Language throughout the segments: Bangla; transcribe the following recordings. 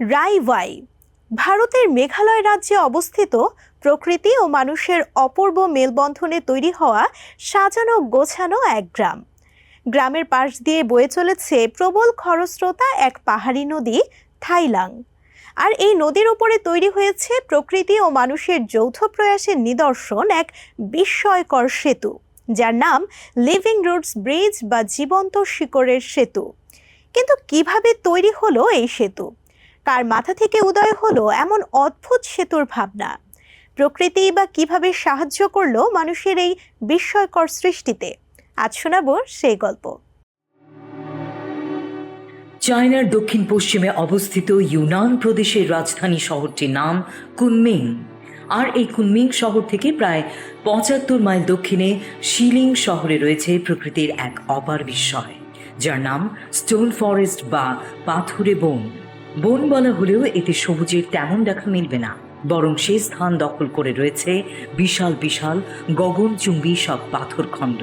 রাইওয়াই ভারতের মেঘালয় রাজ্যে অবস্থিত প্রকৃতি ও মানুষের অপূর্ব মেলবন্ধনে তৈরি হওয়া সাজানো গোছানো এক গ্রাম। গ্রামের পাশ দিয়ে বয়ে চলেছে প্রবল খরস্রোতা এক পাহাড়ি নদী, থাইলাং। আর এই নদীর উপরে তৈরি হয়েছে প্রকৃতি ও মানুষের যৌথ প্রয়াসের নিদর্শন এক বিস্ময়কর সেতু, যার নাম লিভিং রুটস ব্রিজ বা জীবন্ত শিকড়ের সেতু। কিন্তু কীভাবে তৈরি হলো এই সেতু? কার মাথা থেকে উদয় হলো এমন অদ্ভুত সেতুর ভাবনা। প্রকৃতি বা কীভাবে সাহায্য করল মানুষের এই বিস্ময়কর সৃষ্টিতে? আজ শোনাবো সেই গল্প। চায়নার দক্ষিণ পশ্চিমে অবস্থিত ইউনান প্রদেশের রাজধানী শহরটির নাম কুনমিং। আর এই কুনমিং শহর থেকে প্রায় পঁচাত্তর মাইল দক্ষিণে শিলিং শহরে রয়েছে প্রকৃতির এক অপার বিস্ময়, যার নাম স্টোন ফরেস্ট বা পাথুরে বন। বন বলা হলেও এতে সবুজের তেমন দেখা মিলবে না, বরং সে স্থান দখল করে রয়েছে বিশাল বিশাল গগনচুম্বী সব পাথরখণ্ড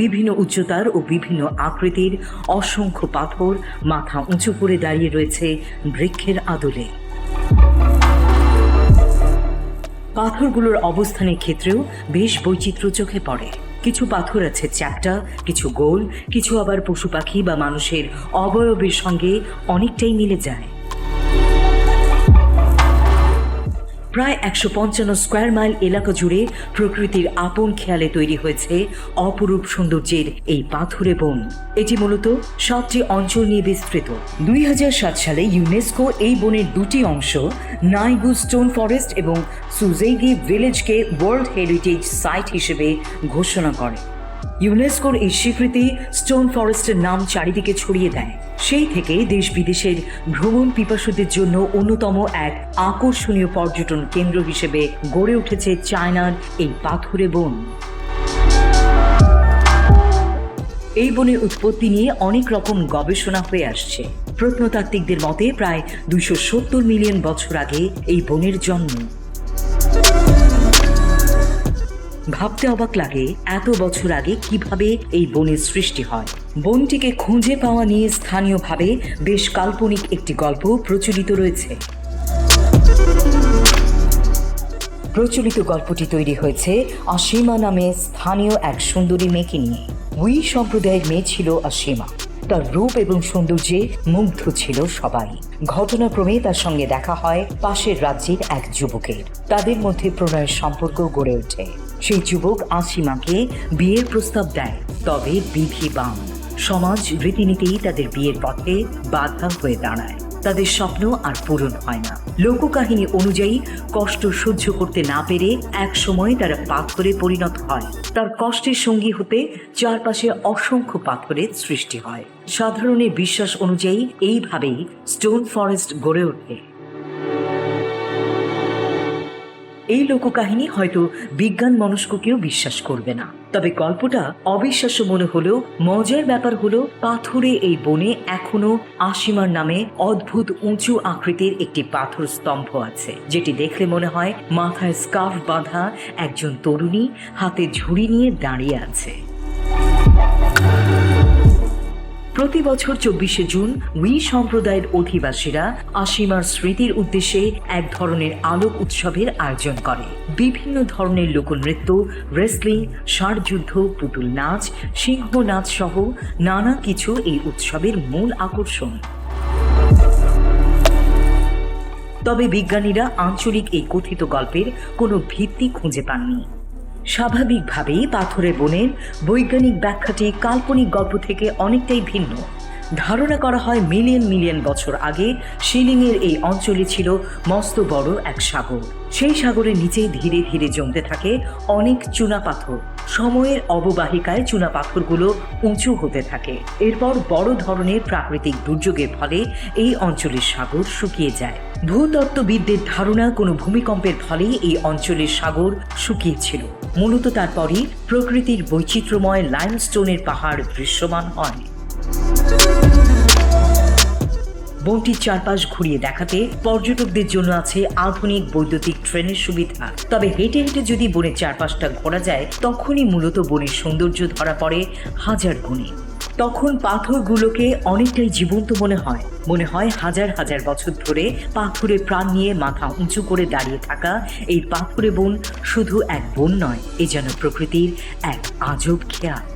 বিভিন্ন উচ্চতার ও বিভিন্ন আকৃতির অসংখ্য পাথর মাথা উঁচু করে দাঁড়িয়ে রয়েছে বৃক্ষের আদলে। পাথরগুলোর অবস্থানের ক্ষেত্রেও বেশ বৈচিত্র্য চোখে পড়ে। কিছু পাথর আছে চ্যাপ্টা, কিছু গোল, কিছু আবার পশু পাখি বা মানুষের অবয়বের সঙ্গে অনেকটাই মিলে যায়। প্রায় একশো পঞ্চান্ন স্কোয়ার মাইল এলাকা জুড়ে প্রকৃতির আপন খেয়ালে তৈরি হয়েছে অপরূপ সৌন্দর্যের এই পাথুরে বন। এটি মূলত সাতটি অঞ্চল নিয়ে বিস্তৃত। দুই হাজার সাত সালে ইউনেস্কো এই বনের দুটি অংশ, নাইগু স্টোন ফরেস্ট এবং সুজেগি ভিলেজকে ওয়ার্ল্ড হেরিটেজ সাইট হিসেবে ঘোষণা করে। ইউনেস্কোর এই স্বীকৃতি স্টোন ফরেস্টের নাম চারিদিকে ছড়িয়ে দেয়। সেই থেকে দেশ বিদেশের ভ্রমণ পিপাসুদের জন্য অন্যতম এক আকর্ষণীয় পর্যটন কেন্দ্র হিসেবে গড়ে উঠেছে চায়নার এই পাথুরে বন। এই বনের উৎপত্তি নিয়ে অনেক রকম গবেষণা হয়ে আসছে। প্রত্নতাত্ত্বিকদের মতে প্রায় সত্তর মিলিয়ন বছর আগে এই বনের জন্ম। ভাবতে অবাক লাগে এত বছর আগে কীভাবে এই বনের সৃষ্টি হয়। বনটিকে খুঁজে পাওয়া নিয়ে স্থানীয়ভাবে বেশ কাল্পনিক একটি গল্প প্রচলিত রয়েছে। প্রচলিত গল্পটি তৈরি হয়েছে অসীমা নামে স্থানীয় এক সুন্দরী মেয়েকে নিয়ে। উই সম্প্রদায়ের মেয়ে ছিল অসীমা। তার রূপ এবং সৌন্দর্যে মুগ্ধ ছিল সবাই। ঘটনাক্রমে তার সঙ্গে দেখা হয় পাশের রাজ্যের এক যুবকের। তাদের মধ্যে প্রণয়ের সম্পর্ক গড়ে ওঠে। সেই যুবক আসিমাকে বিয়ের প্রস্তাব দেয়, তবে বিধি বাম। সমাজ রীতিনীতি তাদের বিয়ের পথে বাধা হয়ে দাঁড়ায়। তাদের স্বপ্ন আর পূরণ হয় না। লোককাহিনী অনুযায়ী, কষ্ট সহ্য করতে না পেরে এক সময় তারা পাথরে পরিণত হয়। তার কষ্টের সঙ্গী হতে চারপাশে অসংখ্য পাথরের সৃষ্টি হয়। সাধারণের বিশ্বাস অনুযায়ী, এইভাবেই স্টোন ফরেস্ট গড়ে ওঠে। এই লোককাহিনী হয়তো বিজ্ঞান মনস্ককেও বিশ্বাস করবে না। তবে গল্পটা অবিশ্বাস্য মনে হলেও মজার ব্যাপার হলো পাথরে এই বনে এখনও আশিমার নামে অদ্ভুত উঁচু আকৃতির একটি পাথর স্তম্ভ আছে, যেটি দেখলে মনে হয় মাথায় স্কার্ফ বাঁধা একজন তরুণী হাতে ঝুড়ি নিয়ে দাঁড়িয়ে আছে। প্রতি বছর চব্বিশে জুন উই সম্প্রদায়ের অধিবাসীরা আশিমার স্মৃতির উদ্দেশ্যে এক ধরনের আলোক উৎসবের আয়োজন করে। বিভিন্ন ধরনের লোকনৃত্য, রেসলিং, ষাঁড়যুদ্ধ, পুতুল নাচ, সিংহ নাচ সহ নানা কিছু এই উৎসবের মূল আকর্ষণ। তবে বিজ্ঞানীরা আঞ্চলিক এই কথিত গল্পের কোনো ভিত্তি খুঁজে পাননি। স্বাভাবিকভাবেই পাথরে বনের বৈজ্ঞানিক ব্যাখ্যাটি কাল্পনিক গল্প থেকে অনেকটাই ভিন্ন। ধারণা করা হয় মিলিয়ন মিলিয়ন বছর আগে শিলিংয়ের এই অঞ্চলে ছিল মস্ত বড় এক সাগর। সেই সাগরের নিচেই ধীরে ধীরে জমতে থাকে অনেক চুনা পাথর। সময়ের অববাহিকায় চুনা পাথরগুলো উঁচু হতে থাকে। এরপর বড় ধরনের প্রাকৃতিক দুর্যোগের ফলে এই অঞ্চলের সাগর শুকিয়ে যায়। ভূতত্ত্ববিদদের ধারণা কোনো ভূমিকম্পের ফলেই এই অঞ্চলের সাগর শুকিয়েছিল। মূলত তারপরই প্রকৃতির বৈচিত্র্যময় লাইমস্টোনের পাহাড় দৃশ্যমান হয়। বনটির চারপাশ ঘুরিয়ে দেখাতে পর্যটকদের জন্য আছে আধুনিক বৈদ্যুতিক ট্রেনের সুবিধা। তবে হেঁটে হেঁটে যদি বনের চারপাশটা ঘোরা যায়, তখনই মূলত বনের সৌন্দর্য ধরা পড়ে হাজার গুণে। তখন পাথরগুলোকে অনেকটাই জীবন্ত মনে হয়। মনে হয় হাজার হাজার বছর ধরে পাথরে প্রাণ নিয়ে মাথা উঁচু করে দাঁড়িয়ে থাকা এই পাথরে বন শুধু এক বন নয়, এ যেন প্রকৃতির এক আজব খেয়াল।